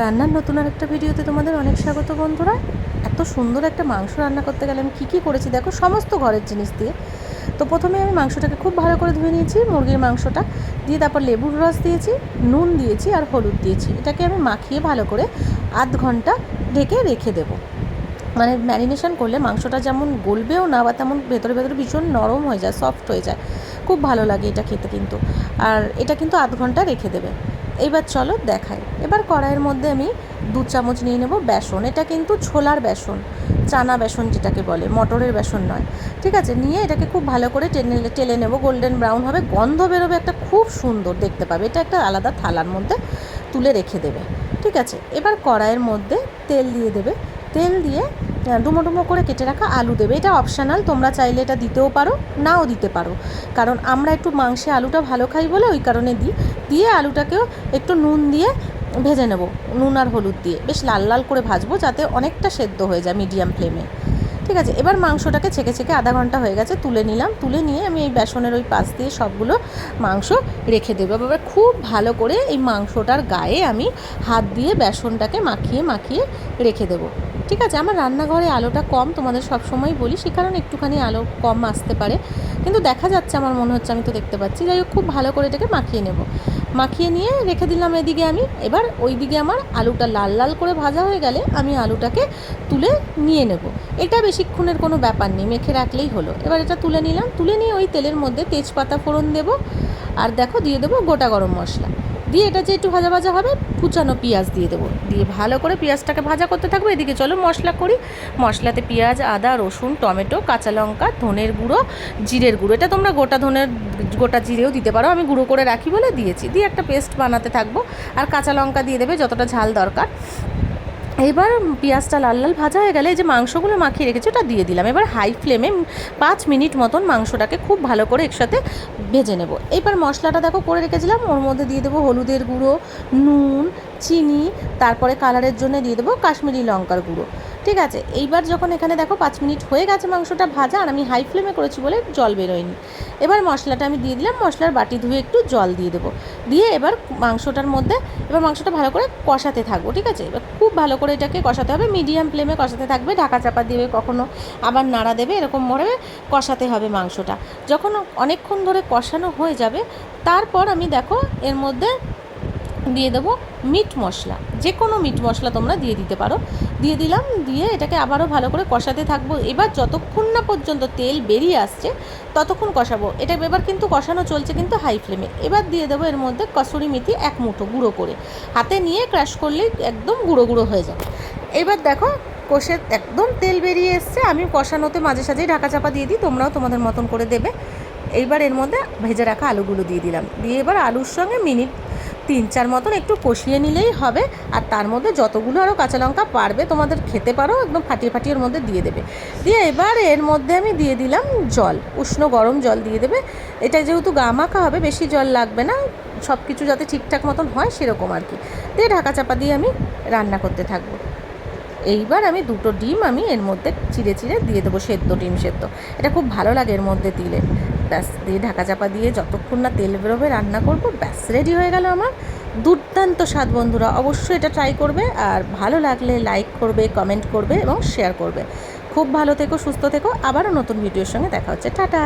রান্নার নতুন আর একটা ভিডিওতে তোমাদের অনেক স্বাগত বন্ধুরা। এত সুন্দর একটা মাংস রান্না করতে গেলে আমি কী কী করেছি দেখো, সমস্ত ঘরের জিনিস দিয়ে। তো প্রথমে আমি মাংসটাকে খুব ভালো করে ধুয়ে নিয়েছি, মুরগির মাংসটা দিয়ে তারপর লেবুর রস দিয়েছি, নুন দিয়েছি আর হলুদ দিয়েছি। এটাকে আমি মাখিয়ে ভালো করে আধ ঘণ্টা ঢেকে রেখে দেবো। মানে ম্যারিনেশন করলে মাংসটা যেমন গলবেও না বা তেমন ভেতরে ভেতরে ভীষণ নরম হয়ে যায় সফট হয়ে যায়। খুব ভালো লাগে এটা খেতে কিন্তু। আর এটা কিন্তু আধ ঘণ্টা রেখে দেবে। এইবার চলো দেখাই। এবার কড়াইয়ের মধ্যে আমি দু চামচ নিয়ে নেব বেসন। এটা কিন্তু ছোলার বেসন, চানা বেসন যেটাকে বলে, মটরের বেসন নয়। ঠিক আছে, নিয়ে এটাকে খুব ভালো করে টেনে টেলে নেব। গোল্ডেন ব্রাউন হবে, গন্ধ বেরোবে একটা খুব সুন্দর দেখতে পাবে। এটা একটা আলাদা থালার মধ্যে তুলে রেখে দেবে। ঠিক আছে, এবার কড়াইয়ের মধ্যে তেল দিয়ে দেবে। তেল দিয়ে ডুমো ডুমো করে কেটে রাখা আলু দেবে। এটা অপশানাল তোমরা চাইলে এটা দিতেও পারো, নাও দিতে পারো। কারণ আমরা একটু মাংসে আলুটা ভালো খাই বলে ওই কারণে দিই দিয়ে আলুটাকেও একটু নুন দিয়ে ভেজে নেব, নুন আর হলুদ দিয়ে। বেশ লাল লাল করে ভাজবো যাতে অনেকটা সেদ্ধ হয়ে যায় মিডিয়াম ফ্লেমে ঠিক আছে, এবার মাংসটাকে ছেঁকে ছেঁকে আধা ঘণ্টা হয়ে গেছে তুলে নিলাম। তুলে নিয়ে আমি এই বেসনের ওই পাশ দিয়ে সবগুলো মাংস রেখে দেবো। এবার খুব ভালো করে এই মাংসটার গায়ে আমি হাত দিয়ে বেসনটাকে মাখিয়ে মাখিয়ে রেখে দেবো। ঠিক আছে, আমার রান্নাঘরে আলোটা কম, তোমাদের সব সময় বলি, সে কারণে একটুখানি আলো কম আসতে পারে। কিন্তু দেখা যাচ্ছে, আমার মনে হচ্ছে, আমি তো দেখতে পাচ্ছি। যাই হোক, খুব ভালো করে এটাকে মাখিয়ে নেব। মাখিয়ে নিয়ে রেখে দিলাম এদিকে আমি। এবার ওই দিকে আমার আলুটা লাল লাল করে ভাজা হয়ে গেলে আমি আলুটাকে তুলে নিয়ে নেব। এটা বেশিক্ষণের কোনো ব্যাপার নেই, মেখে রাখলেই হলো। এবার এটা তুলে নিলাম। তুলে নিয়ে ওই তেলের মধ্যে তেজপাতা ফোড়ন দেব। আর দেখো, দিয়ে দেবো গোটা গরম মশলা। দিয়ে এটা যে একটু ভাজা ভাজা হবে, কুচানো পেঁয়াজ দিয়ে দেবো। দিয়ে ভালো করে পেঁয়াজটাকে ভাজা করতে থাকব। এদিকে চলো মশলা করি। মশলাতে পেঁয়াজ, আদা, রসুন, টমেটো, কাঁচা লঙ্কা, ধনের গুঁড়ো, জিরের গুঁড়ো। এটা তোমরা গোটা ধনের, গোটা জিরেও দিতে পারো। আমি গুঁড়ো করে রাখি বলে দিয়েছি। দিয়ে একটা পেস্ট বানাতে থাকব। আর কাঁচা লঙ্কা দিয়ে দেবে যতটা ঝাল দরকার। এবার পেঁয়াজটা লাল লাল ভাজা হয়ে গেলে যে মাংসগুলো মাখিয়ে রেখেছি, ওটা দিয়ে দিলাম। এবার হাই ফ্লেমে পাঁচ মিনিট মতন মাংসটাকে খুব ভালো করে একসাথে ভেজে নেব। এবার মশলাটা দেখো করে রেখেছিলাম, ওর মধ্যে দিয়ে দেবো হলুদের গুঁড়ো, নুন চিনি, তারপরে কালারের জন্য দিয়ে দেবো কাশ্মীরি লঙ্কার গুঁড়ো। ঠিক আছে? এইবার যখন এখানে দেখো পাঁচ মিনিট হয়ে গেছে মাংসটা ভাজা আর আমি হাই ফ্লেমে করেছি বলে জল বেরোয়নি। এবার মশলাটা আমি দিয়ে দিলাম, মশলার বাটি ধুয়ে একটু জল দিয়ে দেবো। দিয়ে এবার মাংসটার মধ্যে, এবার মাংসটা ভালো করে কষাতে থাকব, ঠিক আছে? এবার খুব ভালো করে এটাকে কষাতে হবে মিডিয়াম ফ্লেমে কষাতে থাকবে, ঢাকা চাপা দেবে কখনো আবার নাড়া দেবে, এরকম করে কষাতে হবে মাংসটা। যখন অনেকক্ষণ ধরে কষানো হয়ে যাবে, তারপর আমি দেখো এর মধ্যে দিয়ে দেবো মিট মশলা। যে কোনো মিট মশলা তোমরা দিয়ে দিতে পারো। দিয়ে দিলাম, দিয়ে এটাকে আবারও ভালো করে কষাতে থাকব। এবার যতক্ষণ না পর্যন্ত তেল বেরিয়ে আসছে, ততক্ষণ কষাবো। এটা এবার কিন্তু কষানো চলছে কিন্তু হাই ফ্লেমে এবার দিয়ে দেবো এর মধ্যে কসুরি মেথি এক মুঠো গুঁড়ো করে। হাতে নিয়ে ক্র্যাশ করলেই একদম গুঁড়ো গুঁড়ো হয়ে যাবে। এবার দেখো, কষে একদম তেল বেরিয়ে এসছে। আমি কষানোতে মাঝে সাঝেই ঢাকা চাপা দিয়ে দিই, তোমরাও তোমাদের মতন করে দেবে। এইবার এর মধ্যে ভেজে রাখা আলুগুলো দিয়ে দিলাম। দিয়ে এবার আলুর সঙ্গে মিনিট তিন চার মতন একটু কষিয়ে নিলেই হবে। আর তার মধ্যে যতগুলো আরও কাঁচা লঙ্কা পারবে, তোমাদের খেতে পারো, একদম ফাটিয়ে ফাটিয়ে ওর মধ্যে দিয়ে দেবে। দিয়ে এবার এর মধ্যে আমি দিয়ে দিলাম জল, উষ্ণ গরম জল দিয়ে দেবে। এটা যেহেতু গা মাখা হবে, বেশি জল লাগবে না সব কিছু যাতে ঠিকঠাক মতন হয় সেরকম আর কি। দিয়ে ঢাকা চাপা দিয়ে আমি রান্না করতে থাকব। এইবার আমি দুটো ডিম আমি এর মধ্যে চিড়ে চিড়ে দিয়ে দেবো সেদ্ধ, ডিম সেদ্ধ। এটা খুব ভালো লাগে এর মধ্যে দিলে। ব্যাস, দিয়ে ঢাকা চাপা দিয়ে যতক্ষণ না তেল বেরোবে, রান্না করব, ব্যাস রেডি হয়ে গেল আমার দুর্দান্ত স্বাদ বন্ধুরা। অবশ্যই এটা ট্রাই করবে, আর ভালো লাগলে লাইক করবে কমেন্ট করবে এবং শেয়ার করবে। খুব ভালো থেকো, সুস্থ থেকো, আবারও নতুন ভিডিওর সঙ্গে দেখা হচ্ছে। টাটা!